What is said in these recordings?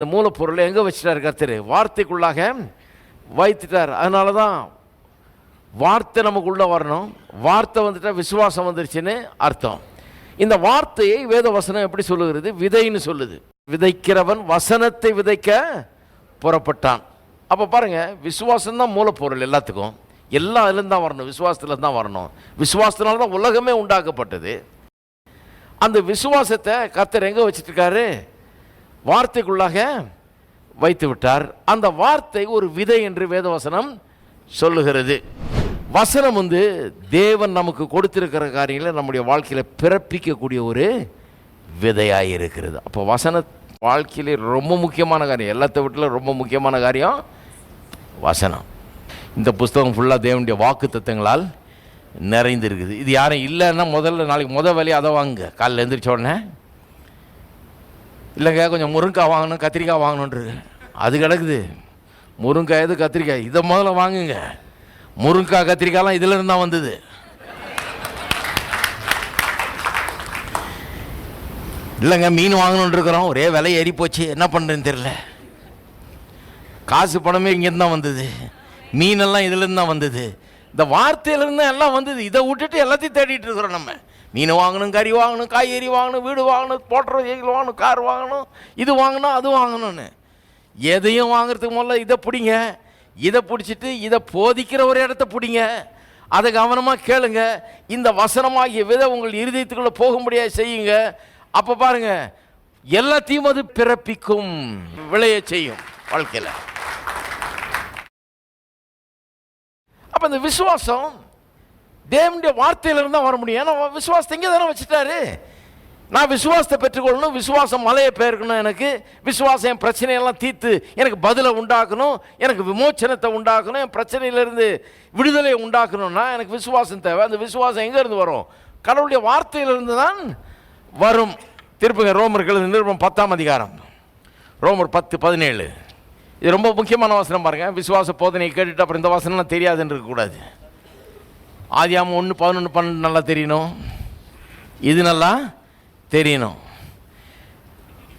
இந்த மூலப்பொருளை எங்கே வச்சிட்டார் கர்த்தர்? வார்த்தைக்குள்ளாக வைத்துட்டார். அதனால தான் வார்த்தை நமக்குள்ளே வரணும். வார்த்தை வந்துட்டா விசுவாசம் வந்துருச்சுன்னு அர்த்தம். இந்த வார்த்தையை வேத வசனம் எப்படி சொல்லுகிறது? விதைன்னு சொல்லுது. விதைக்கிறவன் வசனத்தை விதைக்க புறப்பட்டான். அப்போ பாருங்க விசுவாசம் தான் மூலப்பொருள் எல்லாத்துக்கும். எல்லாம் அதுலேருந்து தான் வரணும். விசுவாசத்தில் தான் வரணும். விசுவாசத்தினால தான் உலகமே உண்டாக்கப்பட்டது. அந்த விசுவாசத்தை கர்த்தர் எங்கே வச்சுட்டுருக்காரு? வார்த்தைக்குள்ளாக வைத்து விட்டார் அந்த வார்த்தை ஒரு விதை என்று வேதவசனம் சொல்லுகிறது. வசனம் வந்து தேவன் நமக்கு கொடுத்திருக்கிற காரியங்களை நம்முடைய வாழ்க்கையில் பிறப்பிக்கக்கூடிய ஒரு விதையாக இருக்கிறது. அப்போ வசன வாழ்க்கையிலே ரொம்ப முக்கியமான காரியம். எல்லாத்த வீட்டில் ரொம்ப முக்கியமான காரியம் வசனம். இந்த புஸ்தகம் ஃபுல்லாக தேவனுடைய வாக்கு தத்துவங்களால் நிறைந்திருக்குது. இது யாரும் இல்லைன்னா முதல்ல நாளைக்கு முத வேலையை அதை வாங்க காலையில் எழுந்திரிச்ச உடனே இல்லைங்க கொஞ்சம் முருங்கைக்காய் வாங்கணும் கத்திரிக்காய் வாங்கணுன்றது அது கிடக்குது. முருங்காய் எது கத்திரிக்காய்? இதை முதல்ல வாங்குங்க. முருங்காய் கத்திரிக்காயெலாம் இதில் தான் வந்தது. இல்லைங்க மீன் வாங்கணுன்னு இருக்கிறோம். ஒரே விலை ஏறி போச்சு. என்ன பண்ணுறேன்னு தெரியல. காசு பணமே இங்கேருந்து தான் வந்தது. மீனெல்லாம் இதுலேருந்து தான் வந்தது. இந்த வார்த்தையிலேருந்து எல்லாம் வந்தது. இதை விட்டுட்டு எல்லாத்தையும் தேடிட்டு இருக்கிறோம் நம்ம. மீன் வாங்கணும் கறி வாங்கணும் காய்கறி வாங்கணும் வீடு வாங்கணும் போட்டுற வெஹிக்கிள் வாங்கணும் கார் வாங்கணும் இது வாங்கணும் அது வாங்கணும்னு. எதையும் வாங்குறதுக்கு முதல்ல இதை பிடிங்க. இதை பிடிச்சிட்டு இதை போதிக்கிற ஒரு இடத்த பிடிங்க. அதை கவனமாக கேளுங்க. இந்த வசனமாகிய விதை உங்கள் இருதயத்துக்குள்ளே போகும்படியாக செய்யுங்க. அப்போ பாருங்க எல்லாத்தையும் அது பிறப்பிக்கும் விளைய செய்யும் வாழ்க்கையில். அப்போ இந்த விசுவாசம் தேவனுடைய வார்த்தையிலிருந்து தான் வர முடியும். ஏன்னா விசுவாசத்தை இங்கே தானே வச்சுட்டாரு. நான் விசுவாசத்தை பெற்றுக்கொள்ளணும் விசுவாசம் மலையை பெயர்க்கணும் எனக்கு விசுவாசம் என் பிரச்சனையெல்லாம் தீர்த்து எனக்கு பதிலை உண்டாக்கணும் எனக்கு விமோச்சனத்தை உண்டாக்கணும் என் பிரச்சனையிலேருந்து விடுதலையை உண்டாக்கணும்னா எனக்கு விசுவாசம் தேவை. அந்த விசுவாசம் எங்கேருந்து வரும்? கடவுளுடைய வார்த்தையிலிருந்து தான் வரும். திருப்பங்க ரோமர்கள் நிருபம் பத்தாம் அதிகாரம். ரோமர் பத்து பதினேழு. இது ரொம்ப முக்கியமான வசனம் பாருங்கள் விசுவாச போதனையை கேட்டுட்டு அப்புறம் இந்த வசனம்லாம் தெரியாதுன்னு இருக்கக்கூடாது. ஆதியாமல் ஒன்று பதினொன்று பன்னெண்டு நல்லா தெரியணும். இது நல்லா தெரியணும்.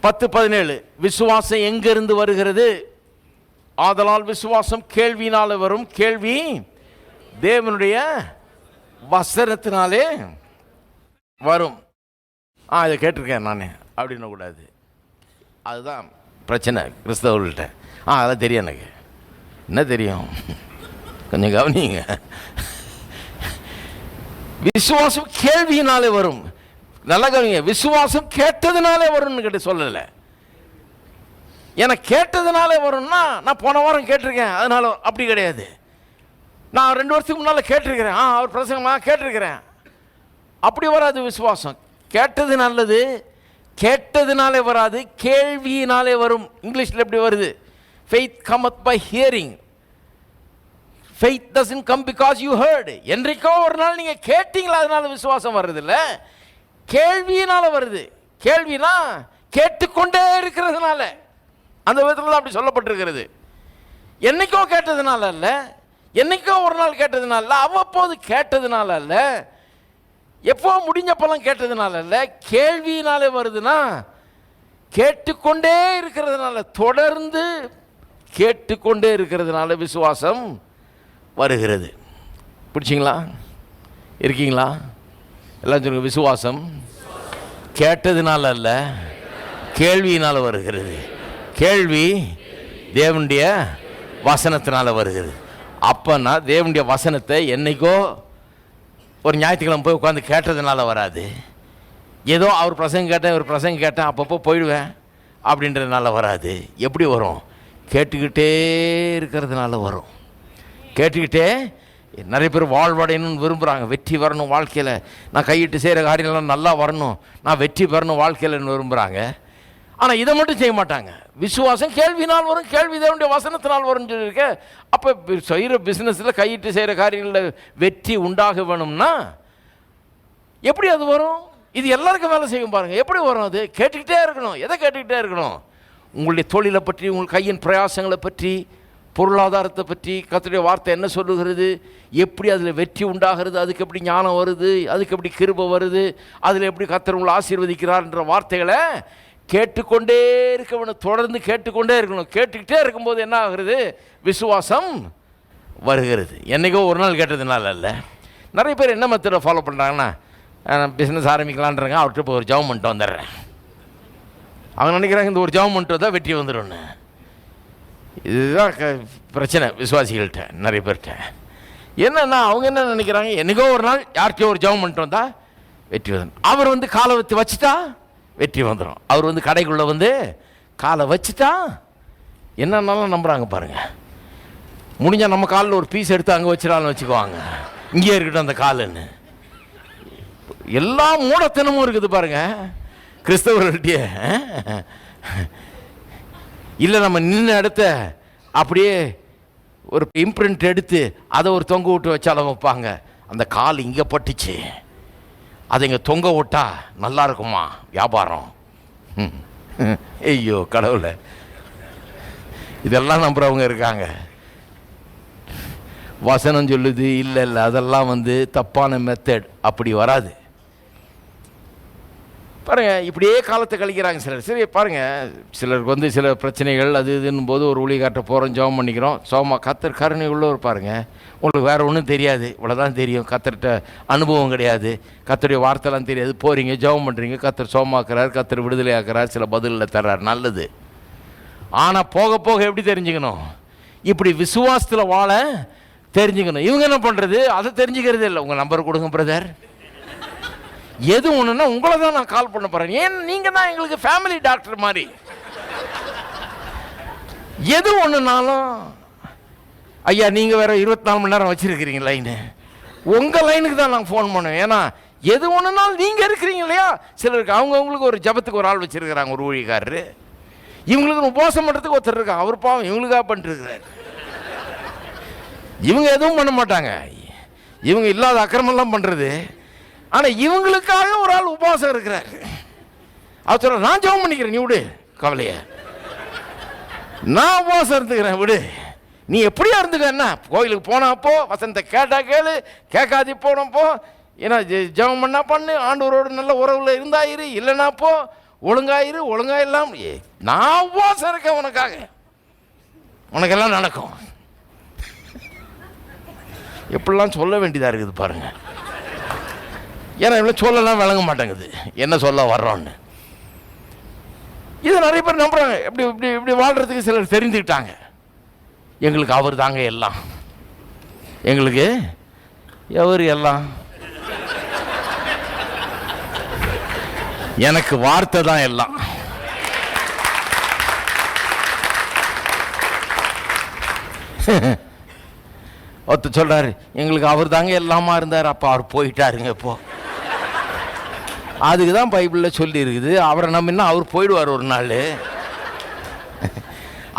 பத்து பதினேழு. விசுவாசம் எங்கிருந்து வருகிறது? ஆதலால் விசுவாசம் கேள்வினால் வரும். கேள்வி தேவனுடைய வசனத்தினாலே வரும். ஆ இதை கேட்டிருக்கேன் நான். அப்படின்னு கூடாது அதுதான் பிரச்சனை கிறிஸ்தவர்கள்ட்ட. ஆ அதெல்லாம் தெரியும் எனக்கு. என்ன தெரியும்? கொஞ்சம் கவனிங்க. விசுவாசம் கேள்வியினாலே வரும். நல்லா கவனிங்க விசுவாசம் கேட்டதுனாலே வரும்னு கேட்டு சொல்லலை. ஏன்னா கேட்டதுனாலே வரும்னா நான் போன வாரம் கேட்டிருக்கேன் அதனால அப்படி கிடையாது. நான் ரெண்டு வருஷத்துக்கு முன்னால் கேட்டிருக்கிறேன் ஆ அவர் பிரசங்கமாக கேட்டிருக்கிறேன். அப்படி வராது விசுவாசம். கேட்டது நல்லது கேட்டதுனாலே வராது கேள்வியினாலே வரும். இங்கிலீஷில் எப்படி வருது? Faith cometh by hearing faith doesn't come because you heard என்றைக்கோ ஒரு நாள் நீங்கள் கேட்டீங்களா அதனால விசுவாசம் வர்றதில்ல. கேள்வியினால் வருது. கேள்வினா கேட்டுக்கொண்டே இருக்கிறதுனால. அந்த விதத்தில் தான் அப்படி சொல்லப்பட்டிருக்கிறது. என்னைக்கோ கேட்டதுனால அல்ல. என்னைக்கோ ஒரு நாள் கேட்டதுனால இல்லை அவ்வப்போது கேட்டதுனால அல்ல. எப்போ முடிஞ்சப்பெல்லாம் கேட்டதுனால இல்லை கேள்வியினாலே வருதுன்னா கேட்டுக்கொண்டே இருக்கிறதுனால. தொடர்ந்து கேட்டுக்கொண்டே இருக்கிறதுனால விசுவாசம் வருகிறது. பிடிச்சிங்களா இருக்கீங்களா? எல்லாம் சொல்லுங்கள் விசுவாசம். கேட்டதுனால அல்ல கேள்வியினால் வருகிறது. கேள்வி தேவனுடைய வசனத்தினால் வருகிறது. அப்போனா தேவனுடைய வசனத்தை என்றைக்கோ ஒரு ஞாயிற்றுக்கிழமை போய் உட்காந்து கேட்டதுனால வராது. ஏதோ அவர் பிரசங்க கேட்டேன் இவர் பிரசங்க கேட்டேன் அப்பப்போ போயிடுவேன் அப்படின்றதுனால வராது. எப்படி வரும்? கேட்டுக்கிட்டே இருக்கிறதுனால வரும். கேட்டுக்கிட்டே நிறைய பேர் வாழ்வடையணும்னு விரும்புகிறாங்க வெற்றி வரணும் வாழ்க்கையில். நான் கையிட்டு செய்கிற காரியம்லாம் நல்லா வரணும். நான் வெற்றி பெறணும் வாழ்க்கையில்னு விரும்புகிறாங்க ஆனால் இதை மட்டும் செய்ய மாட்டாங்க. விசுவாசம் கேள்வினால் வரும் கேள்வி தேவனுடைய வசனத்தினால் வரும் சொல்லியிருக்க. அப்போ செய்கிற பிஸ்னஸில் கையிட்டு செய்கிற காரியங்களில் வெற்றி உண்டாக வேணும்னா எப்படி அது வரும்? இது எல்லாருக்கும் வேலை செய்யும் பாருங்கள் எப்படி வரும் அது? கேட்டுக்கிட்டே இருக்கணும். எதை கேட்டுக்கிட்டே இருக்கணும்? உங்களுடைய தொழிலை பற்றி உங்கள் கையின் பிரயாசங்களை பற்றி பொருளாதாரத்தை பற்றி கத்துடைய வார்த்தை என்ன சொல்லுகிறது? எப்படி அதில் வெற்றி உண்டாகிறது? அதுக்கு எப்படி ஞானம் வருது? அதுக்கு எப்படி கிருப வருது? அதில் எப்படி கர்த்தர் உங்களை ஆசீர்வதிக்கிறார்ன்ற வார்த்தைகளை கேட்டுக்கொண்டே இருக்க வேணும் தொடர்ந்து கேட்டுக்கொண்டே இருக்கணும். கேட்டுக்கிட்டே இருக்கும்போது என்ன ஆகுறது? விசுவாசம் வருகிறது. என்றைக்கோ ஒரு நாள் கேட்டதுனால இல்லை நிறைய பேர் என்ன மெத்தடை ஃபாலோ பண்ணுறாங்கன்னா பிஸ்னஸ் ஆரம்பிக்கலான்றாங்க அவர்கிட்ட இப்போ ஒரு ஜவம் பண்ணிட்டு வந்துடுறேன். அவங்க நினைக்கிறாங்க இந்த ஒரு ஜவம் பண்ணிட்டு வந்தால் வெற்றி வந்துடும்னு. இதுதான் க பிரச்சனை. விசுவாசிகள்கிட்ட நிறைய பேர்கிட்ட. என்னன்னா அவங்க என்ன நினைக்கிறாங்க? என்னைக்கோ ஒரு நாள் யார்கிட்டயோ ஒரு ஜெபம் பண்ணிட்டு வந்தா வெற்றி வந்துடும் அவர் வந்து காலை வச்சு வச்சுட்டா வெற்றி வந்துடும் அவர் வந்து கடைக்குள்ளே வந்து காலை வச்சுட்டா என்னன்னாலும் நம்புகிறாங்க பாருங்கள் முடிஞ்சால் நம்ம காலில் ஒரு பீஸ் எடுத்து அங்கே வச்சிடாலும் வச்சுக்குவாங்க. இங்கேயே இருக்கட்டும் அந்த காலுன்னு. எல்லா மூடத்தனமும் இருக்குது பாருங்கள் கிறிஸ்தவர்கள்ட்டே இல்லை நம்ம நின்ன இடத்த அப்படியே ஒரு இம்ப்ரிண்ட் எடுத்து அதை ஒரு தொங்க விட்டு வச்சாலும் வைப்பாங்க. அந்த கால் இங்கே பட்டுச்சு. அதை இங்கே தொங்க விட்டா நல்லா இருக்குமா வியாபாரம்? ம். ஐயோ கடவுளை. இதெல்லாம் நம்புறவங்க இருக்காங்க. வசனம் சொல்லுது இல்லை இல்லை அதெல்லாம் வந்து தப்பான மெத்தட் அப்படி வராது. பாருங்கள் இப்படியே காலத்தை கழிக்கிறாங்க சிலர். சரி பாருங்கள் சிலருக்கு வந்து சில பிரச்சனைகள் அது இதுன்னு போது ஒரு ஊழிகாட்ட போகிறோம் ஜெபம் பண்ணிக்கிறோம். சோமா கத்தர் கருணை உள்ளவர் பாருங்கள் உங்களுக்கு வேறு ஒன்றும் தெரியாது. இவ்வளோதான் தெரியும். கத்தர்கிட்ட அனுபவம் கிடையாது. கத்தருடைய வார்த்தைலாம் தெரியாது. போகிறீங்க ஜெபம் பண்ணுறீங்க கத்தர் சோமாக்குறார் கத்தர் விடுதலை ஆக்குறார் சில பதிலில் தர்றார். நல்லது. ஆனால் போக போக எப்படி தெரிஞ்சுக்கணும்? இப்படி விசுவாசத்தில் வாழ தெரிஞ்சுக்கணும். இவங்க என்ன பண்ணுறது அதை தெரிஞ்சுக்கிறதே இல்லை. உங்கள் நம்பர் கொடுங்க பிரதர் எது ஒன்றுனா உங்களை தான் நான் கால் பண்ண போகிறேன் ஏன் நீங்கள் தான் எங்களுக்கு ஃபேமிலி டாக்டர் மாதிரி? எது ஒன்றுனாலும் ஐயா நீங்கள் வேறு இருபத்தி நாலு மணி நேரம் வச்சுருக்கிறீங்க லைனு உங்கள் லைனுக்கு தான் நாங்கள் ஃபோன் பண்ணுவோம். ஏன்னா எது ஒன்றுனாலும் நீங்கள் இருக்கிறீங்க இல்லையா? சிலருக்கு அவங்கவுங்களுக்கு ஒரு ஜபத்துக்கு ஒரு ஆள் வச்சுருக்கிறாங்க ஒரு ஊழியக்காரரு. இவங்களுக்கு உபவாசம் பண்ணுறதுக்கு ஒருத்தர் இருக்கான் அவர் பாவம் இவங்களுக்காக பண்ணிட்டுருக்கிறார் இவங்க எதுவும் பண்ண மாட்டாங்க. இவங்க இல்லாத அக்கிரமெல்லாம் பண்ணுறது ஆனால் இவங்களுக்காக ஒரு ஆள் உபவாசம் இருக்கிறார். அவர் சொல்ற நான் ஜெபம் பண்ணிக்கிறேன் நீ விடு கவலைய. நான் உபவாசம் இருந்துக்கிறேன் விடு. நீ எப்படியா இருந்துக்க என்ன கோயிலுக்கு போனாப்போ வசனத்தை கேட்டா கேளு கேட்காதி போனப்போ ஏன்னா ஜெ- ஜெபம் பண்ணா பண்ணு ஆண்டவரோடு நல்ல உறவுல இருந்தாயிரு இல்லைனாப்போ ஒழுங்காயிரு ஒழுங்கா இல்லாம நான் உபவாசம் இருக்கேன் உனக்காக. உனக்கெல்லாம் நடக்கும். எப்படிலாம் சொல்ல வேண்டியதாக இருக்குது பாருங்கள் ஏன்னா இவ்வளோ சொல்லலாம் விளங்க மாட்டேங்குது. என்ன சொல்ல வர்றோன்னு. இதை நிறைய பேர் நம்புறாங்க. இப்படி இப்படி இப்படி வாழ்கிறதுக்கு சிலர் தெரிஞ்சுக்கிட்டாங்க. எங்களுக்கு அவர் தாங்க எல்லாம். எங்களுக்கு எவர் எல்லாம்? எனக்கு வார்த்தை தான் எல்லாம். ஒருத்தர் சொல்றாரு எங்களுக்கு அவர் தாங்க எல்லாமா இருந்தார் அப்போ அவர் போயிட்டாருங்க இப்போ. அதுக்கு தான் பைபிளில் சொல்லியிருக்குது. அவரை நம்பினா அவர் போயிடுவார் ஒரு நாள்?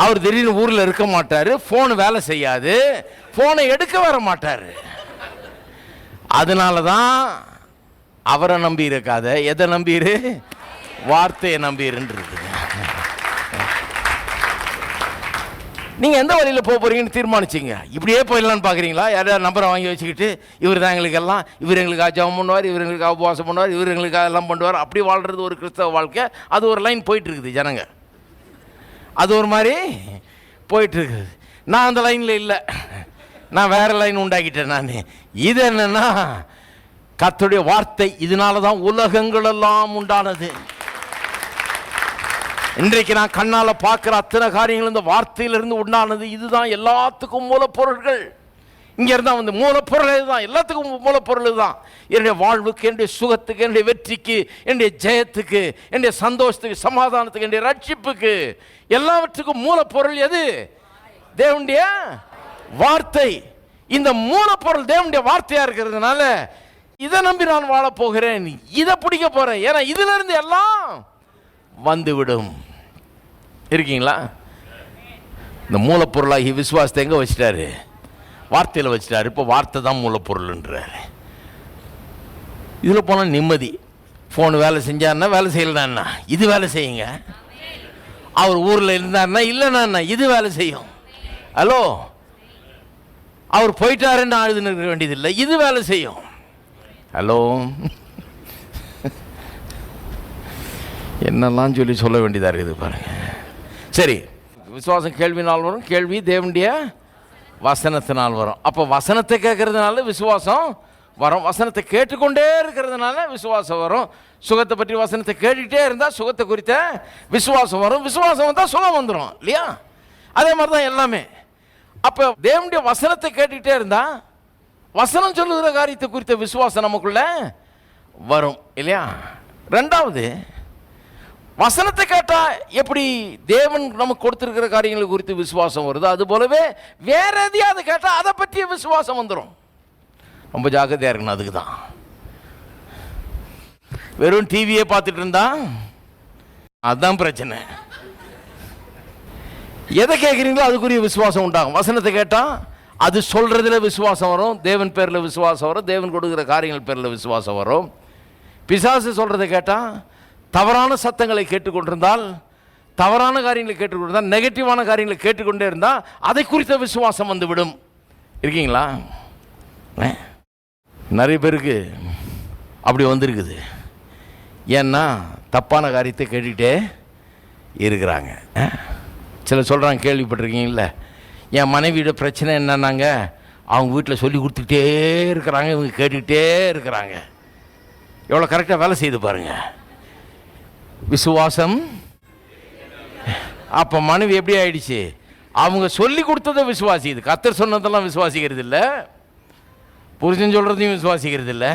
அவர் திடீர்னு ஊரில் இருக்க மாட்டார் ஃபோன் வேலை செய்யாது ஃபோனை எடுக்க வர மாட்டார். அதனால தான் அவரை நம்பி இருக்காத. எதை நம்பிடு வார்த்தையை நம்பிருன்றது. நீங்கள் எந்த வழியில் போக போகிறீங்கன்னு தீர்மானிச்சிங்க? இப்படியே போயிடலான்னு பார்க்குறீங்களா யாராவது நம்பரை வாங்கி வச்சுக்கிட்டு இவர் தான் எங்களுக்கு எல்லாம் இவர் எங்களுக்கு ஜெபம் பண்ணுவார் இவர் எங்களுக்கு உபவாசம் பண்ணுவார் இவர் எங்களுக்கு அதெல்லாம் பண்ணுவார். அப்படி வாழ்கிறது ஒரு கிறிஸ்தவ வாழ்க்கை. அது ஒரு லைன் போயிட்டு இருக்குது ஜனங்க. அது ஒரு மாதிரி போயிட்டுருக்குது. நான் அந்த லைனில் இல்லை. நான் வேறு லைன் உண்டாக்கிட்டேன் நான். இது என்னென்னா கத்துடைய வார்த்தை இதனால தான் உலகங்கள் எல்லாம் உண்டானது. இன்றைக்கு நான் கண்ணால் பார்க்குற அத்தனை காரியங்கள் இந்த வார்த்தையிலிருந்து உண்டானது இதுதான். எல்லாத்துக்கும் மூலப்பொருட்கள் இங்கே இருந்தால் வந்து மூலப்பொருள் இதுதான். எல்லாத்துக்கும் மூலப்பொருள் இதுதான். என்னுடைய வாழ்வுக்கு என்னுடைய சுகத்துக்கு என்னுடைய வெற்றிக்கு என்னுடைய ஜெயத்துக்கு என்னுடைய சந்தோஷத்துக்கு சமாதானத்துக்கு என்னுடைய ரட்சிப்புக்கு எல்லாவற்றுக்கும் மூலப்பொருள் எது? தேவனுடைய வார்த்தை. இந்த மூலப்பொருள் தேவனுடைய வார்த்தையாக இருக்கிறதுனால இதை நம்பி நான் வாழ போகிறேன். இதை பிடிக்க போகிறேன் ஏன்னா இதிலிருந்து எல்லாம் வந்துவிடும். இருக்கீங்களா? இந்த மூலப்பொருளாகி விசுவாசத்தை எங்கே வச்சிட்டாரு? வார்த்தையில் வச்சிட்டாரு. இப்போ வார்த்தை தான் மூலப்பொருள்ன்றார். இதில் போனால் நிம்மதி. ஃபோன் வேலை செஞ்சாருன்னா வேலை செய்யலனா இது வேலை செய்யுங்க. அவர் ஊரில் இருந்தாருன்னா இல்லைனா இது வேலை செய்யும். ஹலோ? அவர் போயிட்டாருன்னு ஆழுதுன்னு இருக்க வேண்டியதில்லை. இது வேலை செய்யும். ஹலோ? என்னெல்லாம் சொல்லி சொல்ல வேண்டியதாக இருக்குது பாருங்கள் சரி விசுவாசம் கேள்வினால் வரும் கேள்வி தேவனுடைய வசனத்தினால் வரும். அப்போ வசனத்தை கேட்கறதுனால விசுவாசம் வரும். வசனத்தை கேட்டுக்கொண்டே இருக்கிறதுனால விசுவாசம் வரும். சுகத்தை பற்றி வசனத்தை கேட்டுக்கிட்டே இருந்தால் சுகத்தை குறித்த விசுவாசம் வரும். விசுவாசம் வந்தால் சுகம் வந்துடும் இல்லையா? அதே மாதிரி தான் எல்லாமே. அப்போ தேவனுடைய வசனத்தை கேட்டுக்கிட்டே இருந்தால் வசனம் சொல்லுகிற காரியத்தை குறித்த விசுவாசம் நமக்குள்ள வரும் இல்லையா? ரெண்டாவது வசனத்தை கேட்டால் எப்படி தேவன் நமக்கு கொடுத்துருக்கிற காரியங்கள் குறித்து விசுவாசம் வருது அது போலவே வேற எதையாவது கேட்டால் அதை பற்றிய விசுவாசம் வந்துடும் ரொம்ப ஜாக்கிரதையாக இருக்கணும் அதுக்கு தான் வெறும் டிவியே பார்த்துட்டு இருந்தா அதுதான் பிரச்சனை. எதை கேட்குறீங்களோ அதுக்குரிய விசுவாசம் உண்டாகும். வசனத்தை கேட்டால் அது சொல்கிறதுல விசுவாசம் வரும் தேவன் பேரில் விசுவாசம் வரும் தேவன் கொடுக்குற காரியங்கள் பேரில் விசுவாசம் வரும். பிசாசு சொல்கிறத கேட்டால் தவறான சத்தங்களை கேட்டுக்கொண்டிருந்தால் தவறான காரியங்களை கேட்டுக்கொண்டிருந்தால் நெகட்டிவான காரியங்களை கேட்டுக்கொண்டே இருந்தால் அதை குறித்த விசுவாசம் வந்துவிடும். இருக்கீங்களா? ஆ? நிறைய பேருக்கு அப்படி வந்திருக்குது. ஏன்னா தப்பான காரியத்தை கேட்டுக்கிட்டே இருக்கிறாங்க. ஆ? சொல்கிறாங்க கேள்விப்பட்டிருக்கீங்கள என் மனைவியோட பிரச்சனை என்னன்னாங்க? அவங்க வீட்டில் சொல்லி கொடுத்துக்கிட்டே இருக்கிறாங்க இவங்க கேட்டுக்கிட்டே இருக்கிறாங்க. எவ்வளோ கரெக்டாக வேலை செய்து பாருங்கள் விசுவாசம்? அப்போ மனைவி எப்படி ஆயிடுச்சு? அவங்க சொல்லி கொடுத்ததை விசுவாசிக்குது. கத்தர் சொன்னதெல்லாம் விசுவாசிக்கிறது இல்லை புருஷன் சொல்கிறதையும் விசுவாசிக்கிறது இல்லை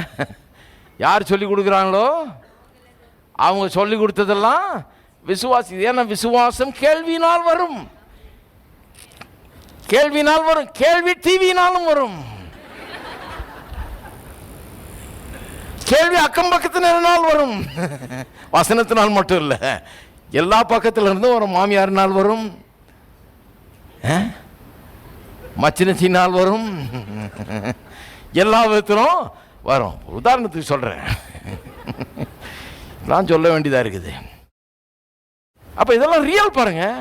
யார் சொல்லி கொடுக்குறாங்களோ? அவங்க சொல்லி கொடுத்ததெல்லாம் விசுவாசி ஏன்னா விசுவாசம் கேள்வியினால் வரும். கேள்வினால் வரும். கேள்வி டிவியினாலும் வரும். கேள்வி அக்கம் பக்கத்தினால் வரும்? வசனத்தினால் மட்டும் இல்லை. எல்லா பக்கத்தில் இருந்தும் வரும் மாமியாரினால் வரும். மச்சினச்சி மச்சினச்சினால் வரும். எல்லா விதத்திலும் வரும். உதாரணத்துக்கு சொல்கிறேன் நான் சொல்ல வேண்டியதாக இருக்குது. அப்போ இதெல்லாம் ரியல் பாருங்கள்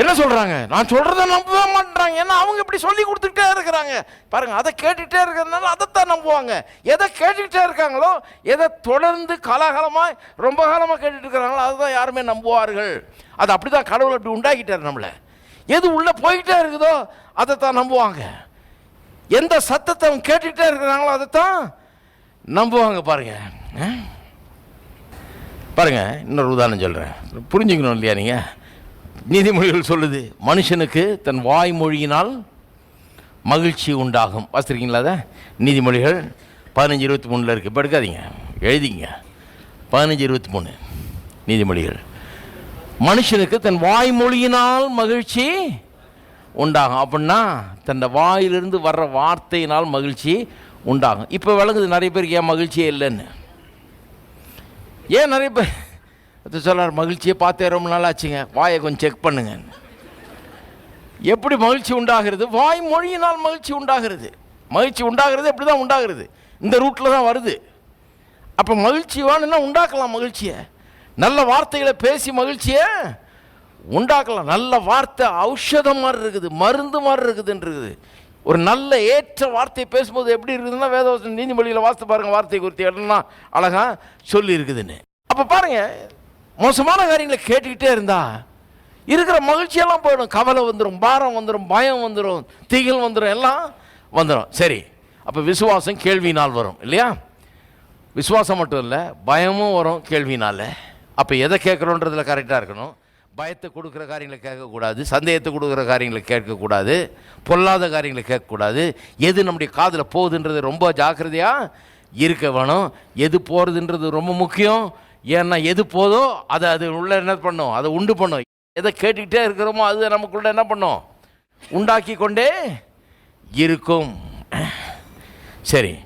என்ன சொல்கிறாங்க நான் சொல்கிறத நம்பவே மாட்டேறாங்க ஏன்னா அவங்க இப்படி சொல்லி கொடுத்துக்கிட்டே இருக்கிறாங்க. பாருங்கள் அதை கேட்டுகிட்டே இருக்கிறதுனால அதைத்தான் நம்புவாங்க. எதை கேட்டுக்கிட்டே இருக்காங்களோ எதை தொடர்ந்து காலாகாலமாக ரொம்ப காலமாக கேட்டுட்டு இருக்கிறாங்களோ அதுதான் யாருமே நம்புவார்கள். அது அப்படிதான் கடவுள் அப்படி உண்டாக்கிட்டார் நம்மளை. எது உள்ளே போய்கிட்டே இருக்குதோ அதைத்தான் நம்புவாங்க. எந்த சத்தத்தை அவங்க கேட்டுக்கிட்டே இருக்கிறாங்களோ அதைத்தான் நம்புவாங்க பாருங்கள் பாருங்கள் இன்னொரு உதாரணம் சொல்கிறேன் புரிஞ்சுக்கணும் இல்லையா நீங்கள் நீதிமொழிகள் சொல்லுது மனுஷனுக்கு தன் வாய்மொழியினால் மகிழ்ச்சி உண்டாகும். வாசிருக்கீங்களா அதை? நீதிமொழிகள் பதினஞ்சு இருபத்தி மூணில் இருக்குது இப்போ எடுக்காதீங்க. எழுதிங்க. பதினஞ்சு இருபத்தி மூணு. நீதிமொழிகள். மனுஷனுக்கு தன் வாய்மொழியினால் மகிழ்ச்சி உண்டாகும். அப்படின்னா தன் வாயிலிருந்து வர்ற வார்த்தையினால் மகிழ்ச்சி உண்டாகும். இப்போ விளங்குது நிறைய பேருக்கு ஏன் மகிழ்ச்சியே இல்லைன்னு? ஏன் நிறைய பேர் அது சொல்லார் மகிழ்ச்சியை பார்த்தே ரொம்ப நாள் ஆச்சுங்க. வாயை கொஞ்சம் செக் பண்ணுங்க. எப்படி மகிழ்ச்சி உண்டாகிறது? வாய் மொழியினால் மகிழ்ச்சி உண்டாகிறது. மகிழ்ச்சி உண்டாகிறது எப்படி தான் உண்டாகிறது. இந்த ரூட்டில் தான் வருது. அப்போ மகிழ்ச்சி வேணும்னா உண்டாக்கலாம் மகிழ்ச்சியை. நல்ல வார்த்தைகளை பேசி மகிழ்ச்சியை உண்டாக்கலாம். நல்ல வார்த்தை ஔஷதம் மாதிரி இருக்குது மருந்து மாதிரி இருக்குதுன்றது. ஒரு நல்ல ஏற்ற வார்த்தையை பேசும்போது எப்படி இருக்குதுன்னா வேதவசம் நீதிமொழியில் வாசித்து பாருங்கள் வார்த்தை குறித்து எல்லாம் அழகாக சொல்லி இருக்குதுன்னு அப்போ பாருங்கள் மோசமான காரியங்களை கேட்டுக்கிட்டே இருந்தா இருக்கிற மகிழ்ச்சியெல்லாம் போயிடும். கவலை வந்துடும் பாரம் வந்துடும் பயம் வந்துடும் தீகள் வந்துடும் எல்லாம் வந்துடும் சரி அப்போ விசுவாசம் கேள்வினால் வரும் இல்லையா? விசுவாசம் மட்டும் இல்லை பயமும் வரும் கேள்வினால் அப்போ எதை கேட்குறோன்றதில் கரெக்டாக இருக்கணும். பயத்தை கொடுக்குற காரியங்களை கேட்கக்கூடாது சந்தேகத்தை கொடுக்குற காரியங்களை கேட்கக்கூடாது பொல்லாத காரியங்களை கேட்கக்கூடாது. எது நம்முடைய காதில் போகுதுன்றது ரொம்ப ஜாக்கிரதையாக இருக்க வேணும். எது போகிறதுன்றது ரொம்ப முக்கியம். ஏன்னா எது போதோ அதை அது உள்ள என்ன பண்ணும்? அதை உண்டு பண்ணும். எதை கேட்டுக்கிட்டே இருக்கிறோமோ அது நமக்குள்ள என்ன பண்ணும்? உண்டாக்கி கொண்டே இருக்கும். சரி.